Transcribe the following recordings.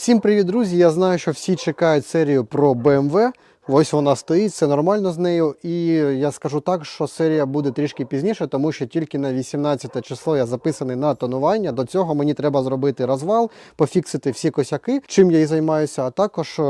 Всім привіт, друзі! Я знаю, що всі чекають серію про BMW. Ось вона стоїть, все нормально з нею. І я скажу так, що серія буде трішки пізніше, тому що тільки на 18 число я записаний на тонування. До цього мені треба зробити розвал, пофіксити всі косяки, чим я і займаюся, а також.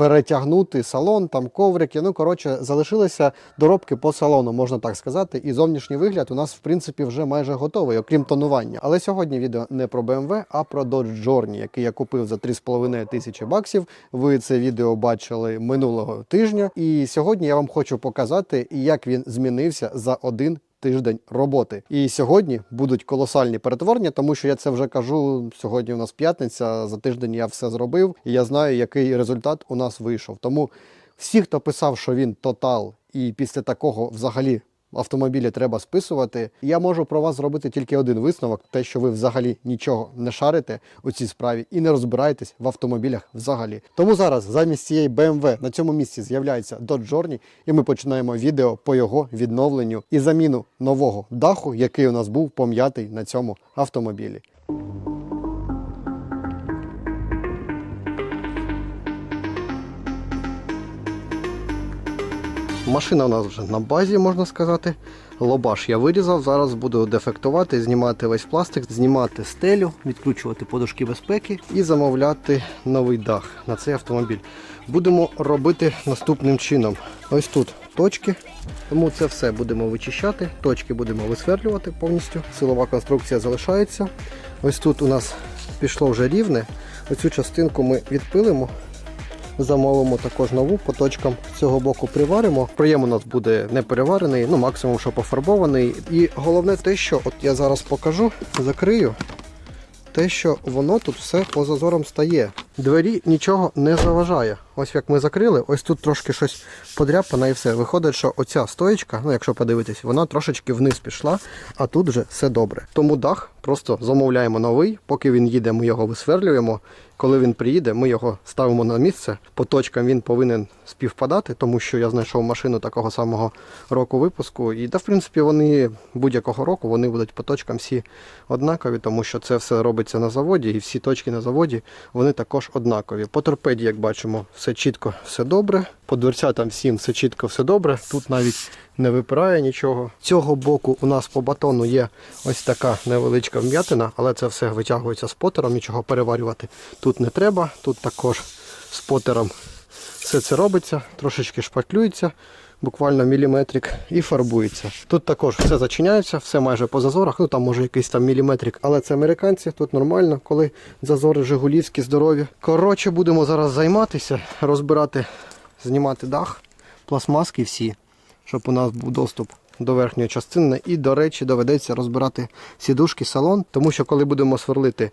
Перетягнути салон, там коврики. Ну коротше, залишилися доробки по салону, можна так сказати. І зовнішній вигляд у нас в принципі вже майже готовий, окрім тонування. Але сьогодні відео не про BMW, а про Dodge Journey, який я купив за 3,5 тисячі баксів. Ви це відео бачили минулого тижня. І сьогодні я вам хочу показати, як він змінився за один тиждень роботи. І сьогодні будуть колосальні перетворення, тому що я це вже кажу. Сьогодні у нас п'ятниця. За тиждень я все зробив, і я знаю, який результат у нас вийшов. Тому всі, хто писав, що він тотал, і після такого взагалі. Автомобілі треба списувати. Я можу про вас зробити тільки один висновок: те, що ви взагалі нічого не шарите у цій справі і не розбираєтесь в автомобілях взагалі. Тому зараз замість цієї BMW на цьому місці з'являється Dodge Journey, і ми починаємо відео по його відновленню і заміну нового даху, який у нас був пом'ятий на цьому автомобілі. Машина у нас вже на базі, можна сказати. Лобаш я вирізав. Зараз буду дефектувати, знімати весь пластик, знімати стелю, відкручувати подушки безпеки і замовляти новий дах на цей автомобіль. Будемо робити наступним чином. Ось тут точки. Тому це все будемо вичищати. Точки будемо висверлювати повністю. Силова конструкція залишається. Ось тут у нас пішло вже рівне. Оцю частинку ми відпилимо. Замовимо також нову по точкам цього боку приваримо. Приєм у нас буде не переварений, ну максимум, що пофарбований. І головне те, що от я зараз покажу, закрию. Те, що воно тут все по зазорам стає. Двері нічого не заважає. Ось як ми закрили, ось тут трошки щось подряпано і все. Виходить, що оця стоєчка, ну якщо подивитись, вона трошечки вниз пішла, а тут вже все добре. Тому дах просто замовляємо новий, поки він їде, ми його висверлюємо. Коли він приїде, ми його ставимо на місце. По точкам він повинен співпадати, тому що я знайшов машину такого самого року випуску. І та, в принципі, вони будь-якого року вони будуть по точкам всі однакові, тому що це все робиться на заводі, і всі точки на заводі вони також однакові. По торпеді, як бачимо, все чітко, все добре. По дверцятам всім все чітко, все добре. Тут навіть не випирає нічого. З цього боку у нас по батону є ось така невеличка вм'ятина, але це все витягується спотером, нічого переварювати тут не треба. Тут також спотером все це робиться, трошечки шпатлюється, буквально міліметрик і фарбується. Тут також все зачиняється, все майже по зазорах, ну там може якийсь там міліметрик, але це американці, тут нормально, коли зазори жигулівські, здорові. Коротше, будемо зараз займатися, розбирати, знімати дах, пластмаски всі, щоб у нас був доступ до верхньої частини. І, до речі, доведеться розбирати сідушки, салон, тому що коли будемо сверлити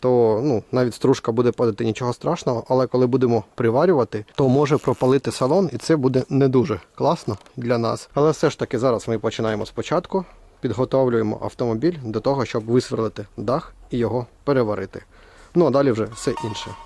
то ну, навіть стружка буде падати нічого страшного, але коли будемо приварювати, то може пропалити салон, і це буде не дуже класно для нас. Але все ж таки зараз ми починаємо спочатку, підготовлюємо автомобіль до того, щоб висверлити дах і його переварити. Ну а далі вже все інше.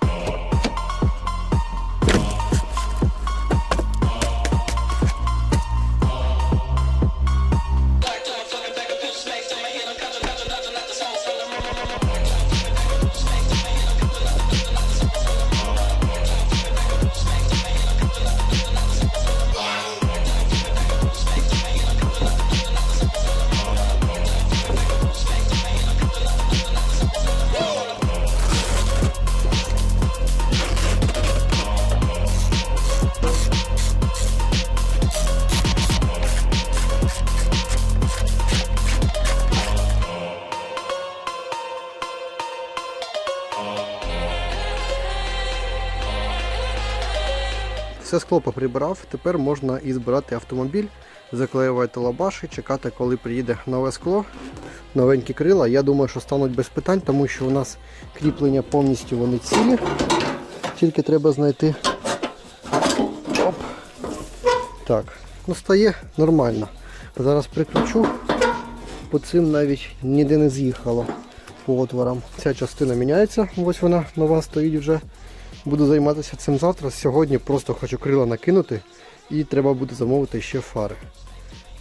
Все скло поприбирав, тепер можна і збирати автомобіль, заклеювати лабаші, чекати, коли приїде нове скло, новенькі крила. Я думаю, що стануть без питань, тому що у нас кріплення повністю вони цілі. Тільки треба знайти. Оп. Так, ну стає нормально. Зараз прикручу, по цим навіть ніде не з'їхало по отворам. Ця частина міняється, ось вона нова стоїть вже. Буду займатися цим завтра. Сьогодні просто хочу крила накинути і треба буде замовити ще фари.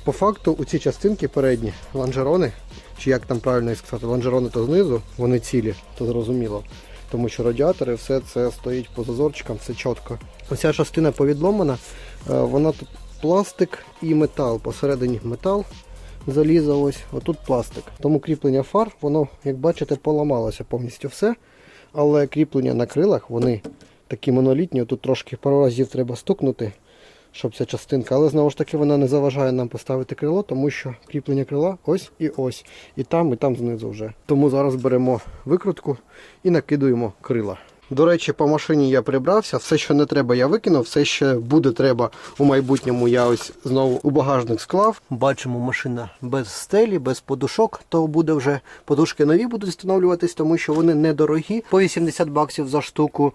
По факту у ці частинки передні лонжерони, чи як там правильно сказати, лонжерони то знизу, вони цілі, то зрозуміло. тому що радіатори, все це стоїть по зазорчикам, все чітко. Оця частина повідломана, е, вона тут пластик і метал. Посередині метал, залізо ось, отут пластик. Тому кріплення фар, воно, як бачите, поламалося повністю все. Але кріплення на крилах, вони такі монолітні, тут трошки пару разів треба стукнути, щоб ця частинка. Але знову ж таки вона не заважає нам поставити крило, тому що кріплення крила ось і ось. І там, і там знизу вже. Тому зараз беремо викрутку і накидуємо крила. До речі, по машині я прибрався, все, що не треба, я викинув, все, що буде треба у майбутньому, я ось знову у багажник склав. Бачимо, машина без стелі, без подушок, то буде вже подушки нові будуть встановлюватись, тому що вони недорогі. По 80 баксів за штуку.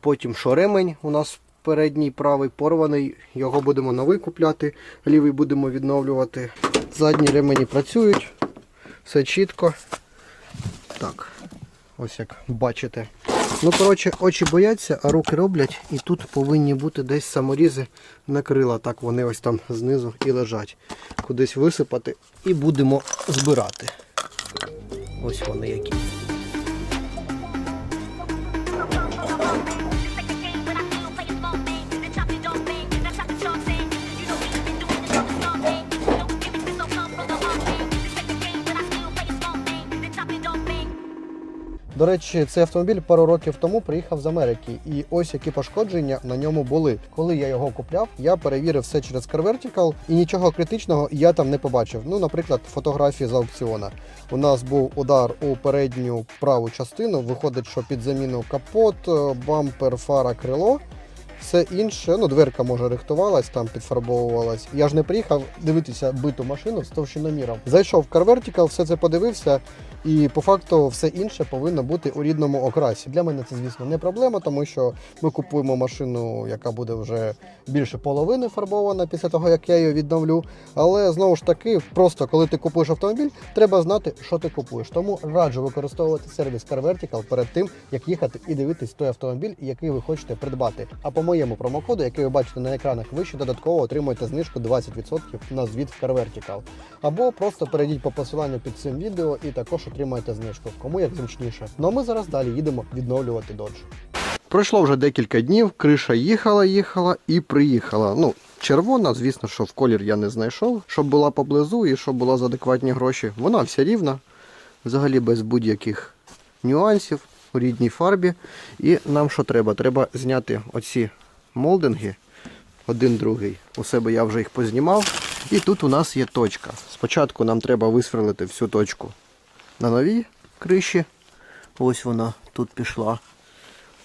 Потім що ремень у нас передній правий порваний, його будемо новий купляти, лівий будемо відновлювати. Задні ремені працюють, все чітко. Так, ось як бачите. Ну, коротше, очі бояться, а руки роблять, і тут повинні бути десь саморізи на крила. Так вони ось там знизу і лежать. Кудись висипати і будемо збирати. Ось вони які. До речі, цей автомобіль пару років тому приїхав з Америки, і ось які пошкодження на ньому були. Коли я його купляв, я перевірив все через Car Vertical, і нічого критичного я там не побачив. Ну, наприклад, фотографії з аукціона. У нас був удар у передню праву частину. Виходить, що під заміну капот, е, бампер, фара, крило. Все інше, ну дверка може рихтувалась, там підфарбовувалась. Я ж не приїхав дивитися биту машину з товщиноміром. Зайшов в Car Vertical, все це подивився, і по факту все інше повинно бути у рідному окрасі. Для мене це, звісно, не проблема, тому що ми купуємо машину, яка буде вже більше половини фарбована після того, як я її відновлю. Але знову ж таки, просто коли ти купуєш автомобіль, треба знати, що ти купуєш. Тому раджу використовувати сервіс Car Vertical перед тим, як їхати і дивитись той автомобіль, який ви хочете придбати. А по моєму промокоду, який ви бачите на екранах, ви ще додатково отримуєте знижку 20% на звіт в Car Vertical. Або просто перейдіть по посиланню під цим відео і також отримаєте знижку. Кому як зручніше. Ну а ми зараз далі їдемо відновлювати додж. Пройшло вже декілька днів, криша їхала, їхала і приїхала. Ну, червона, звісно, що в колір я не знайшов, щоб була поблизу і щоб була за адекватні гроші. Вона вся рівна, взагалі без будь-яких нюансів у рідній фарбі. І нам що треба? Треба зняти оці молдинги, один другий. У себе я вже їх познімав. І тут у нас є точка. Спочатку нам треба висверлити всю точку на новій криші. Ось вона тут пішла.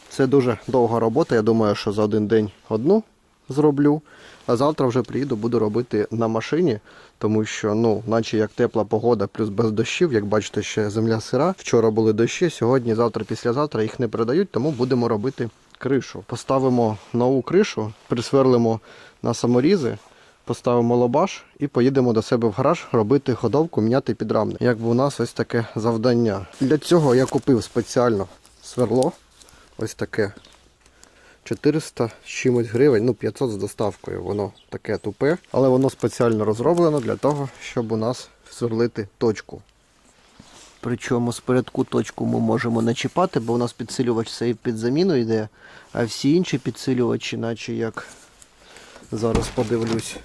Це дуже довга робота. Я думаю, що за один день одну зроблю. А завтра вже приїду, буду робити на машині, тому що, ну, наче як тепла погода, плюс без дощів, як бачите, ще земля сира. Вчора були дощі, сьогодні, завтра, післязавтра їх не передають, тому будемо робити кришу. Поставимо нову кришу, присверлимо на саморізи, поставимо лобаш і поїдемо до себе в гараж робити ходовку, міняти підрамник. Якби у нас ось таке завдання. Для цього я купив спеціально сверло. Ось таке 400 з чимось гривень, ну 500 з доставкою. Воно таке тупе, але воно спеціально розроблено для того, щоб у нас сверлити точку. Причому спередку точку ми можемо начіпати, бо у нас підсилювач цей під заміну йде, а всі інші підсилювачі, наче як зараз подивлюсь.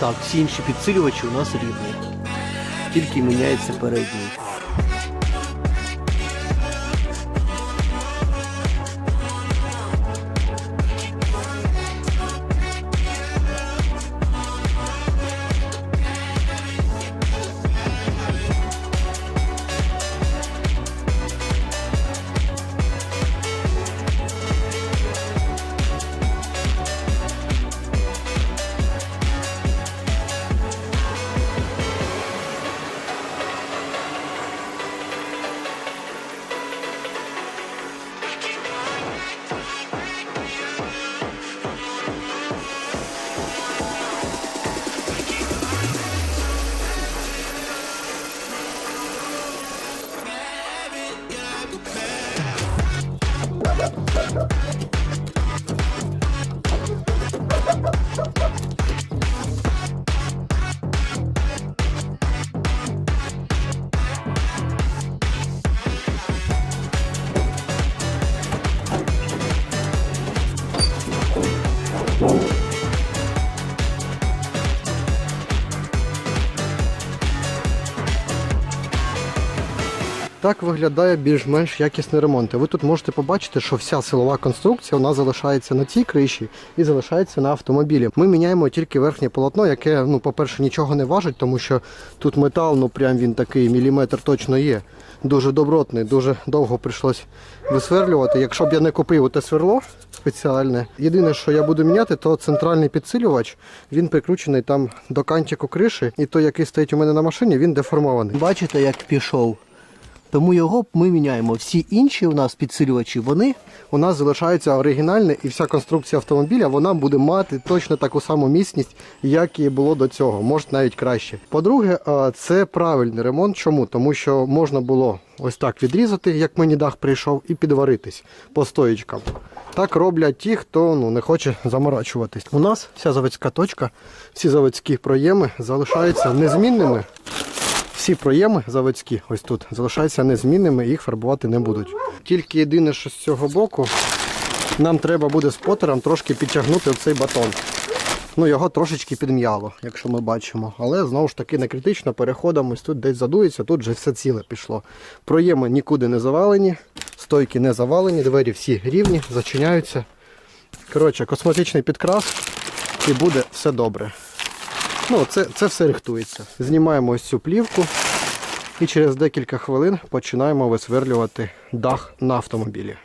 Так, всі інші підсилювачі у нас рівні. Тільки міняється передній. do better. Так виглядає більш-менш якісний ремонт. Ви тут можете побачити, що вся силова конструкція вона залишається на цій криші і залишається на автомобілі. Ми міняємо тільки верхнє полотно, яке, ну, по-перше, нічого не важить, тому що тут метал, ну прям він такий міліметр точно є. Дуже добротний, дуже довго прийшлось висверлювати. Якщо б я не купив те сверло спеціальне, єдине, що я буду міняти, то центральний підсилювач. Він прикручений там до кантику криші, і той, який стоїть у мене на машині, він деформований. Бачите, як пішов. Тому його ми міняємо. Всі інші у нас підсилювачі, вони у нас залишаються оригінальні, і вся конструкція автомобіля вона буде мати точно таку саму міцність, як і було до цього, може навіть краще. По-друге, це правильний ремонт. Чому? Тому що можна було ось так відрізати, як мені дах прийшов, і підваритись по стоїчкам. Так роблять ті, хто ну, не хоче заморачуватись. У нас вся заводська точка, всі заводські проєми залишаються незмінними. Всі проєми заводські, ось тут, залишаються незмінними, їх фарбувати не будуть. Тільки єдине, що з цього боку, нам треба буде спотером трошки підтягнути цей батон. Ну, його трошечки підм'яло, якщо ми бачимо. Але знову ж таки не критично, переходом ось тут десь задується, тут вже все ціле пішло. Проєми нікуди не завалені, стойки не завалені, двері всі рівні, зачиняються. Коротше, косметичний підкрас і буде все добре. Ну, це, це все рихтується. Знімаємо ось цю плівку і через декілька хвилин починаємо висверлювати дах на автомобілі.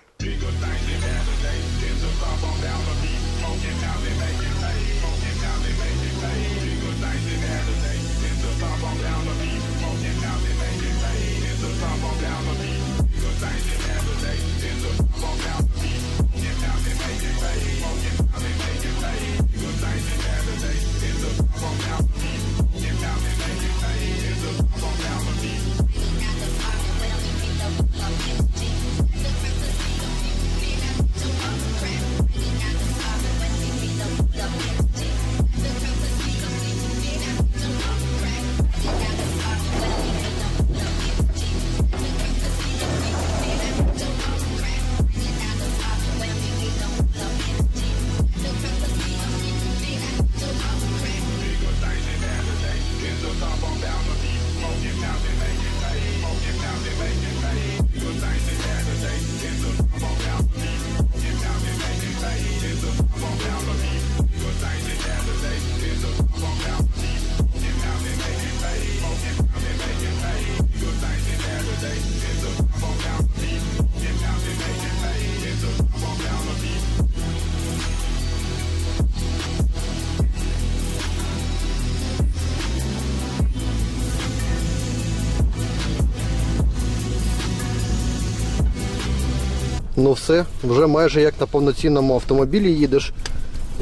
Ну все, вже майже як на повноцінному автомобілі їдеш.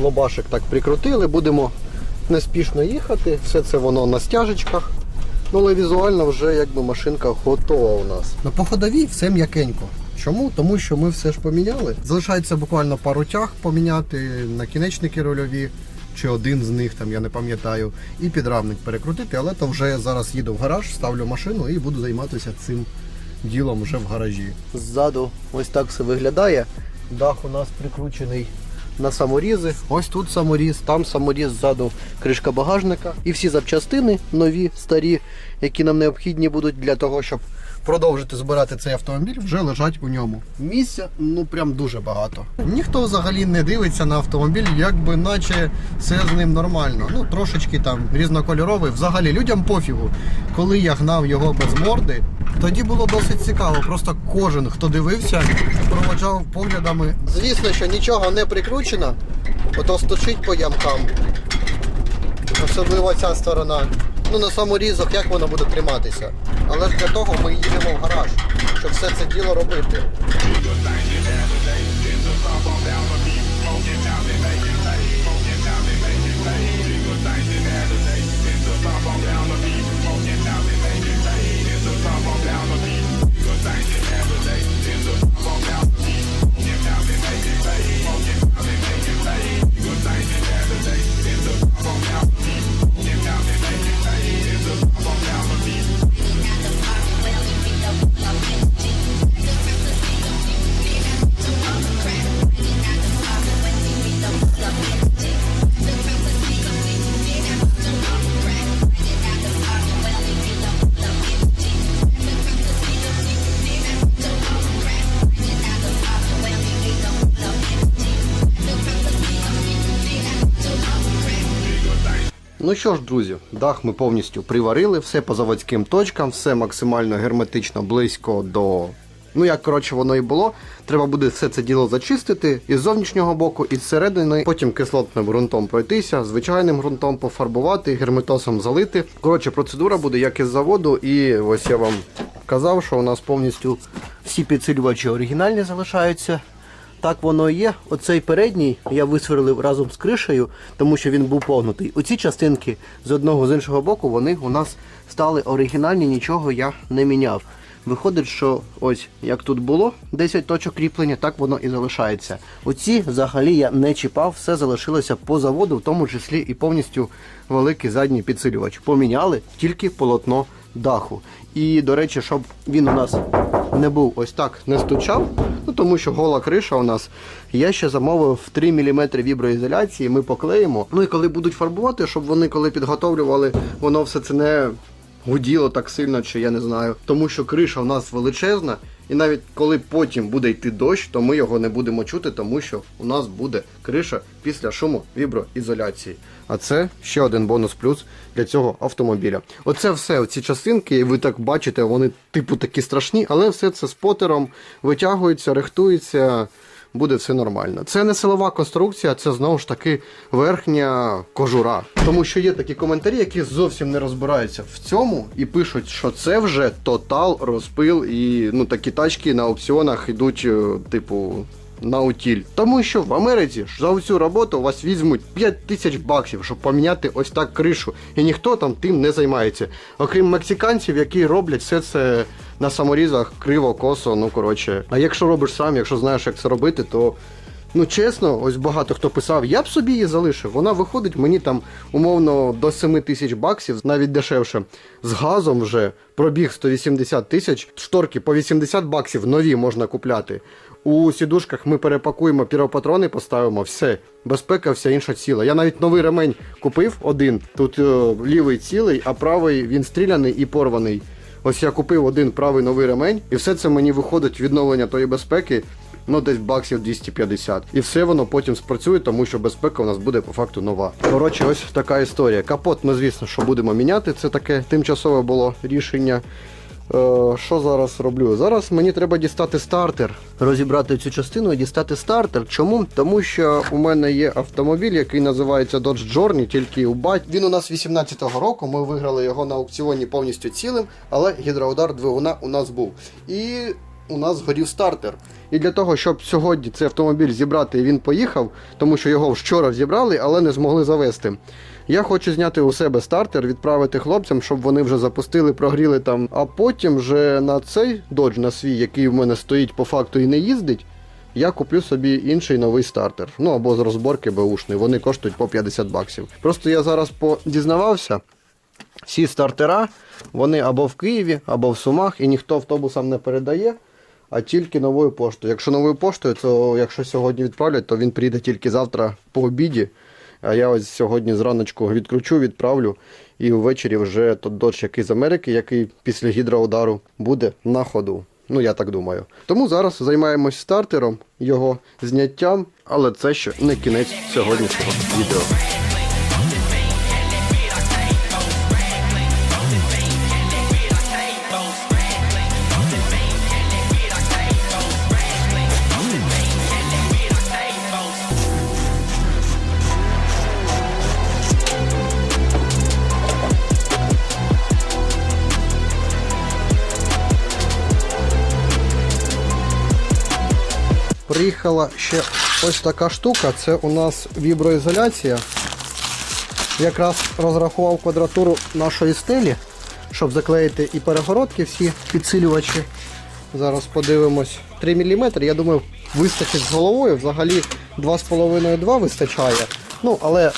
Лобашик так прикрутили, будемо неспішно їхати. Все це воно на стяжечках. Ну, але візуально вже якби машинка готова у нас. На походовій все м'якенько. Чому? Тому що ми все ж поміняли. Залишається буквально пару тяг поміняти, накінечники рульові, чи один з них, там я не пам'ятаю, і підрамник перекрутити, але то вже зараз їду в гараж, ставлю машину і буду займатися цим ділом вже в гаражі. Ззаду ось так все виглядає. Дах у нас прикручений на саморізи. Ось тут саморіз, там саморіз ззаду кришка багажника. І всі запчастини нові, старі, які нам необхідні будуть для того, щоб продовжити збирати цей автомобіль, вже лежать у ньому. Місця ну прям дуже багато. Ніхто взагалі не дивиться на автомобіль, якби наче все з ним нормально. Ну трошечки там різнокольоровий. Взагалі людям пофігу. Коли я гнав його без морди, тоді було досить цікаво. Просто кожен, хто дивився, проводжав поглядами. Звісно, що нічого не прикручено, ото стучить по ямкам. Особливо ця сторона. Ну на саморізах як воно буде триматися. Але ж для того ми їдемо в гараж, щоб все це діло робити. Ну що ж, друзі, дах ми повністю приварили, все по заводським точкам, все максимально герметично близько до. Ну, як коротше воно і було. Треба буде все це діло зачистити із зовнішнього боку, і з середини, потім кислотним ґрунтом пройтися, звичайним ґрунтом пофарбувати, герметосом залити. Коротше, процедура буде як із заводу, і ось я вам казав, що у нас повністю всі підсилювачі оригінальні залишаються. Так воно і є. Оцей передній я висверлив разом з кришею, тому що він був погнутий. Оці частинки з одного з іншого боку вони у нас стали оригінальні, нічого я не міняв. Виходить, що ось як тут було 10 точок кріплення, так воно і залишається. Оці взагалі я не чіпав, все залишилося по заводу, в тому числі і повністю великий задній підсилювач. Поміняли тільки полотно даху. І, до речі, щоб він у нас не був ось так не стучав, ну тому що гола криша у нас. Я ще замовив 3 мм віброізоляції, ми поклеїмо. Ну і коли будуть фарбувати, щоб вони коли підготовлювали, воно все це не гуділо так сильно, чи я не знаю. Тому що криша у нас величезна, і навіть коли потім буде йти дощ, то ми його не будемо чути, тому що у нас буде криша після шуму віброізоляції. А це ще один бонус плюс для цього автомобіля. Оце все, оці частинки, і ви так бачите, вони типу такі страшні, але все це спотером витягується, рихтується. Буде все нормально. Це не силова конструкція, це знову ж таки верхня кожура. Тому що є такі коментарі, які зовсім не розбираються в цьому і пишуть, що це вже тотал розпил, і ну такі тачки на аукціонах йдуть, е, типу. На утіль. Тому що в Америці за цю роботу у вас візьмуть 5 тисяч баксів, щоб поміняти ось так кришу. І ніхто там тим не займається. Окрім мексиканців, які роблять все це на саморізах криво, косо, ну коротше. А якщо робиш сам, якщо знаєш, як це робити, то. Ну, чесно, ось багато хто писав, я б собі її залишив. Вона виходить мені там умовно до 7 тисяч баксів, навіть дешевше. З газом вже пробіг 180 тисяч. Шторки по 80 баксів нові можна купляти. У сідушках ми перепакуємо піропатрони, поставимо, все. Безпека, вся інша ціла. Я навіть новий ремень купив один. Тут е, лівий цілий, а правий він стріляний і порваний. Ось я купив один правий новий ремень, і все це мені виходить відновлення тої безпеки. Ну, десь баксів 250. І все воно потім спрацює, тому що безпека у нас буде по факту нова. Коротше, ось така історія. Капот ми, звісно, що будемо міняти. Це таке тимчасове було рішення. Е, що зараз роблю? Зараз мені треба дістати стартер, розібрати цю частину і дістати стартер. Чому? Тому що у мене є автомобіль, який називається Dodge Journey, тільки у бать. Він у нас 18-го року. Ми виграли його на аукціоні повністю цілим, але гідроудар двигуна у нас був. І у нас згорів стартер. І для того, щоб сьогодні цей автомобіль зібрати і він поїхав, тому що його вчора зібрали, але не змогли завести. Я хочу зняти у себе стартер, відправити хлопцям, щоб вони вже запустили, прогріли там. А потім вже на цей додж, на свій, який в мене стоїть по факту і не їздить, я куплю собі інший новий стартер. Ну або з розборки беушний. Вони коштують по 50 баксів. Просто я зараз подізнавався. Всі стартера, вони або в Києві, або в Сумах, і ніхто автобусам не передає, а тільки новою поштою. Якщо новою поштою, то якщо сьогодні відправлять, то він прийде тільки завтра по обіді. А я ось сьогодні зраночку відкручу, відправлю, і ввечері вже тот дощ, який з Америки, який після гідроудару буде на ходу. Ну, я так думаю. Тому зараз займаємось стартером, його зняттям, але це ще не кінець сьогоднішнього відео. Приїхала ще ось така штука, це у нас віброізоляція. Якраз розрахував квадратуру нашої стелі, щоб заклеїти і перегородки, всі підсилювачі. Зараз подивимось 3 мм. Я думаю, вистачить з головою. Взагалі 2,5-2 вистачає. Ну, але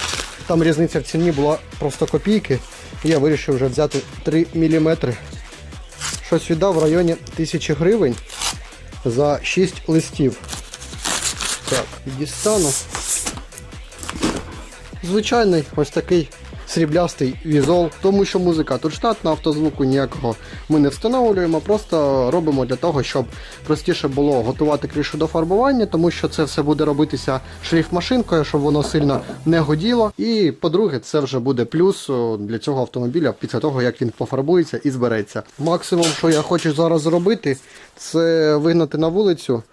там різниця в ціні була просто копійки. Я вирішив вже взяти 3 мм. Щось віддав в районі 1000 гривень за 6 листів. Так, дістану. Звичайний ось такий сріблястий візол, тому що музика тут штатна, автозвуку ніякого ми не встановлюємо, просто робимо для того, щоб простіше було готувати кришу до фарбування, тому що це все буде робитися шрифт-машинкою, щоб воно сильно не годіло. І по-друге, це вже буде плюс для цього автомобіля після того, як він пофарбується і збереться. Максимум, що я хочу зараз зробити, це вигнати на вулицю,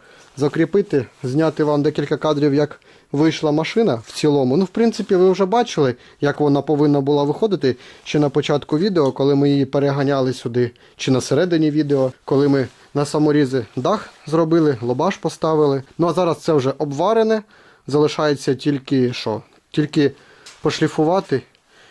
закріпити, зняти вам декілька кадрів, як вийшла машина в цілому. Ну, в принципі, ви вже бачили, як вона повинна була виходити ще на початку відео, коли ми її переганяли сюди, чи на середині відео, коли ми на саморізи дах зробили, лобаш поставили. Ну а зараз це вже обварене. Залишається тільки що? Тільки пошліфувати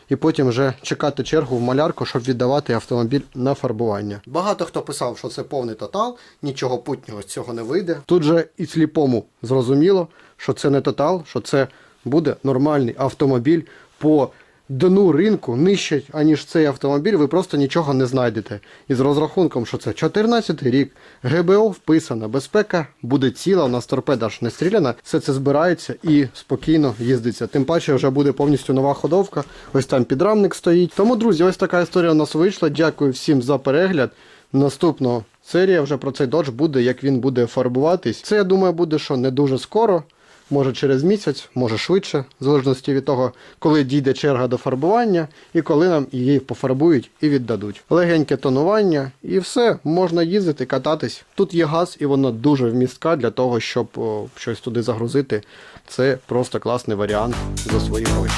і потім вже чекати чергу в малярку, щоб віддавати автомобіль на фарбування. Багато хто писав, що це повний тотал, нічого путнього з цього не вийде. Тут же і сліпому зрозуміло, що це не тотал, що це буде нормальний автомобіль по дну ринку нижче, аніж цей автомобіль, ви просто нічого не знайдете. І з розрахунком, що це 14 й рік, ГБО вписана, безпека буде ціла, у нас торпеда ж не стріляна, все це збирається і спокійно їздиться. Тим паче вже буде повністю нова ходовка. Ось там підрамник стоїть. Тому, друзі, ось така історія у нас вийшла. Дякую всім за перегляд. Наступного серія вже про цей додж буде, як він буде фарбуватись. Це я думаю буде, що не дуже скоро може через місяць, може швидше, в залежності від того, коли дійде черга до фарбування і коли нам її пофарбують і віддадуть. Легеньке тонування і все, можна їздити, кататись. Тут є газ, і вона дуже вмістка для того, щоб о, щось туди загрузити. Це просто класний варіант за свої гроші.